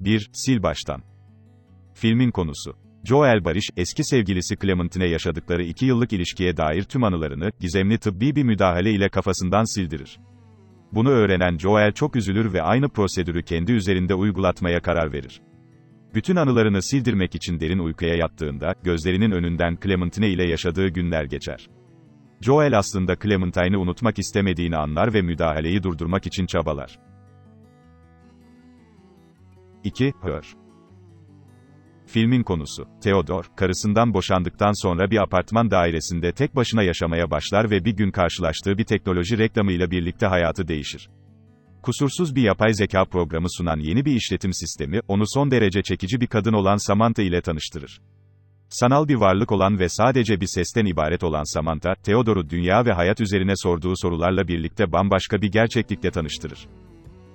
1. Sil baştan. Filmin konusu. Joel Barış, eski sevgilisi Clementine yaşadıkları iki yıllık ilişkiye dair tüm anılarını, gizemli tıbbi bir müdahale ile kafasından sildirir. Bunu öğrenen Joel çok üzülür ve aynı prosedürü kendi üzerinde uygulatmaya karar verir. Bütün anılarını sildirmek için derin uykuya yattığında, gözlerinin önünden Clementine ile yaşadığı günler geçer. Joel aslında Clementine'ı unutmak istemediğini anlar ve müdahaleyi durdurmak için çabalar. 2. Her Filmin konusu, Theodore, karısından boşandıktan sonra bir apartman dairesinde tek başına yaşamaya başlar ve bir gün karşılaştığı bir teknoloji reklamıyla birlikte hayatı değişir. Kusursuz bir yapay zeka programı sunan yeni bir işletim sistemi, onu son derece çekici bir kadın olan Samantha ile tanıştırır. Sanal bir varlık olan ve sadece bir sesten ibaret olan Samantha, Theodore'u dünya ve hayat üzerine sorduğu sorularla birlikte bambaşka bir gerçeklikle tanıştırır.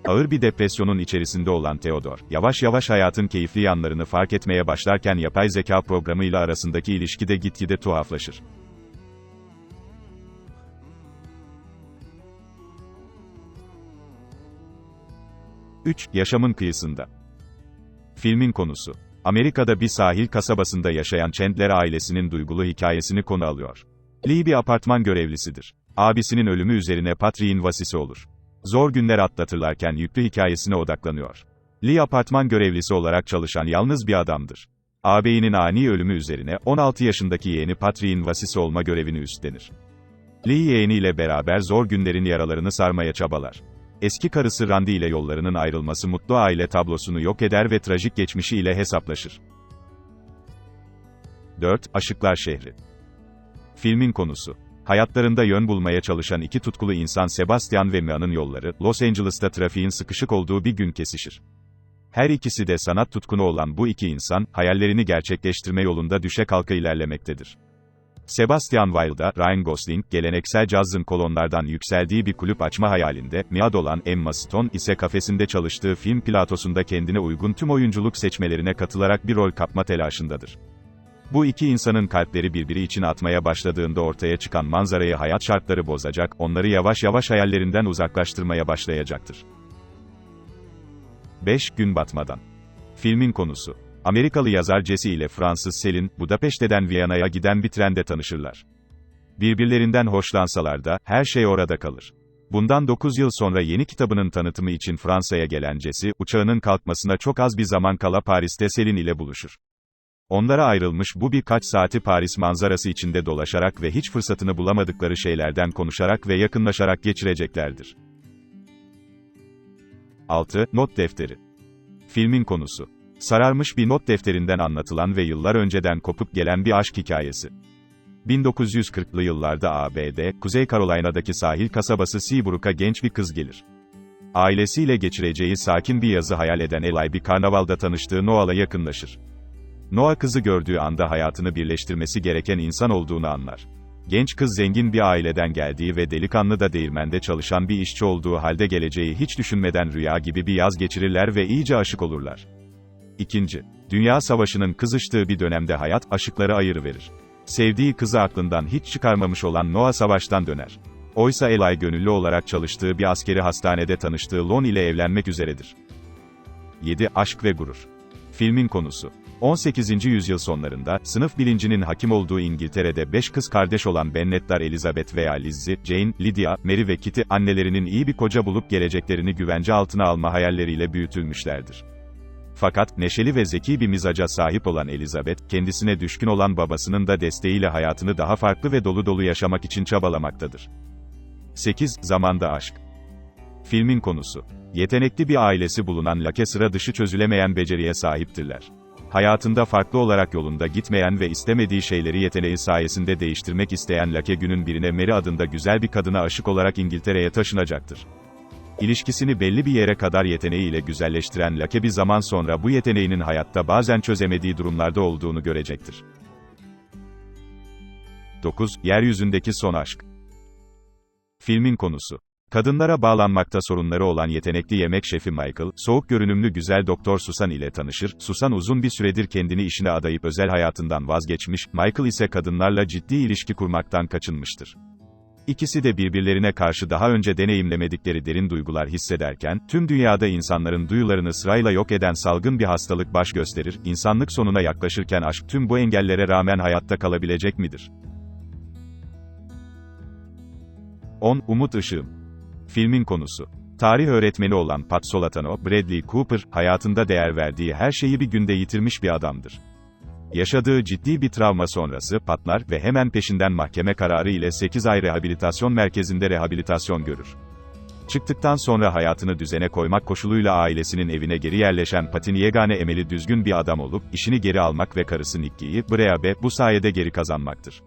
Ağır bir depresyonun içerisinde olan Theodore, yavaş yavaş hayatın keyifli yanlarını fark etmeye başlarken yapay zeka programıyla arasındaki ilişki de gitgide tuhaflaşır. Üç, Yaşamın kıyısında. Filmin konusu. Amerika'da bir sahil kasabasında yaşayan Chandler ailesinin duygulu hikayesini konu alıyor. Lee bir apartman görevlisidir. Abisinin ölümü üzerine Patrick'in vasisi olur. Zor günler atlatırlarken yüklü hikayesine odaklanıyor. Lee apartman görevlisi olarak çalışan yalnız bir adamdır. Ağabeyinin ani ölümü üzerine 16 yaşındaki yeğeni Patrick'in vasisi olma görevini üstlenir. Lee yeğeniyle beraber zor günlerin yaralarını sarmaya çabalar. Eski karısı Randy ile yollarının ayrılması mutlu aile tablosunu yok eder ve trajik geçmişi ile hesaplaşır. 4. Aşıklar Şehri Filmin konusu Hayatlarında yön bulmaya çalışan iki tutkulu insan Sebastian ve Mia'nın yolları, Los Angeles'ta trafiğin sıkışık olduğu bir gün kesişir. Her ikisi de sanat tutkunu olan bu iki insan, hayallerini gerçekleştirme yolunda düşe kalka ilerlemektedir. Sebastian Wilde'a, Ryan Gosling, geleneksel cazın kolonlardan yükseldiği bir kulüp açma hayalinde, Mia'da olan Emma Stone ise kafesinde çalıştığı film platosunda kendine uygun tüm oyunculuk seçmelerine katılarak bir rol kapma telaşındadır. Bu iki insanın kalpleri birbiri için atmaya başladığında ortaya çıkan manzarayı hayat şartları bozacak, onları yavaş yavaş hayallerinden uzaklaştırmaya başlayacaktır. 5 Gün batmadan. Filmin konusu. Amerikalı yazar Jesse ile Fransız Selin, Budapeşte'den Viyana'ya giden bir trende tanışırlar. Birbirlerinden hoşlansalar da, her şey orada kalır. Bundan 9 yıl sonra yeni kitabının tanıtımı için Fransa'ya gelen Jesse, uçağının kalkmasına çok az bir zaman kala Paris'te Selin ile buluşur. Onlara ayrılmış bu birkaç saati Paris manzarası içinde dolaşarak ve hiç fırsatını bulamadıkları şeylerden konuşarak ve yakınlaşarak geçireceklerdir. 6. Not defteri. Filmin konusu. Sararmış bir not defterinden anlatılan ve yıllar önceden kopup gelen bir aşk hikayesi. 1940'lı yıllarda ABD, Kuzey Carolina'daki sahil kasabası Seabrook'a genç bir kız gelir. Ailesiyle geçireceği sakin bir yazı hayal eden Eli bir karnavalda tanıştığı Noah'la yakınlaşır. Noah kızı gördüğü anda hayatını birleştirmesi gereken insan olduğunu anlar. Genç kız zengin bir aileden geldiği ve delikanlı da değirmende çalışan bir işçi olduğu halde geleceği hiç düşünmeden rüya gibi bir yaz geçirirler ve iyice aşık olurlar. İkinci, Dünya Savaşı'nın kızıştığı bir dönemde hayat, aşıkları ayırıverir. Sevdiği kızı aklından hiç çıkarmamış olan Noah savaştan döner. Oysa Eli gönüllü olarak çalıştığı bir askeri hastanede tanıştığı Lon ile evlenmek üzeredir. 7. Aşk ve Gurur Filmin konusu 18. yüzyıl sonlarında, sınıf bilincinin hakim olduğu İngiltere'de beş kız kardeş olan Bennetler Elizabeth veya Lizzie, Jane, Lydia, Mary ve Kitty, annelerinin iyi bir koca bulup geleceklerini güvence altına alma hayalleriyle büyütülmüşlerdir. Fakat, neşeli ve zeki bir mizaca sahip olan Elizabeth, kendisine düşkün olan babasının da desteğiyle hayatını daha farklı ve dolu dolu yaşamak için çabalamaktadır. 8. Zamanda Aşk Filmin konusu Yetenekli bir ailesi bulunan Lake sıra dışı çözülemeyen beceriye sahiptirler. Hayatında farklı olarak yolunda gitmeyen ve istemediği şeyleri yeteneği sayesinde değiştirmek isteyen Lake günün birine Mary adında güzel bir kadına aşık olarak İngiltere'ye taşınacaktır. İlişkisini belli bir yere kadar yeteneğiyle güzelleştiren Lake bir zaman sonra bu yeteneğinin hayatta bazen çözemediği durumlarda olduğunu görecektir. 9. Yeryüzündeki son aşk Filmin konusu Kadınlara bağlanmakta sorunları olan yetenekli yemek şefi Michael, soğuk görünümlü güzel doktor Susan ile tanışır. Susan uzun bir süredir kendini işine adayıp özel hayatından vazgeçmiş, Michael ise kadınlarla ciddi ilişki kurmaktan kaçınmıştır. İkisi de birbirlerine karşı daha önce deneyimlemedikleri derin duygular hissederken, tüm dünyada insanların duyularını sırayla yok eden salgın bir hastalık baş gösterir, insanlık sonuna yaklaşırken aşk tüm bu engellere rağmen hayatta kalabilecek midir? 10. Umut Işığım Filmin konusu Tarih öğretmeni olan Pat Solatano, Bradley Cooper, hayatında değer verdiği her şeyi bir günde yitirmiş bir adamdır. Yaşadığı ciddi bir travma sonrası patlar ve hemen peşinden mahkeme kararı ile 8 ay rehabilitasyon merkezinde rehabilitasyon görür. Çıktıktan sonra hayatını düzene koymak koşuluyla ailesinin evine geri yerleşen Pat'in yegane emeli düzgün bir adam olup, işini geri almak ve karısı Nikki'yi, Breabe, bu sayede geri kazanmaktır.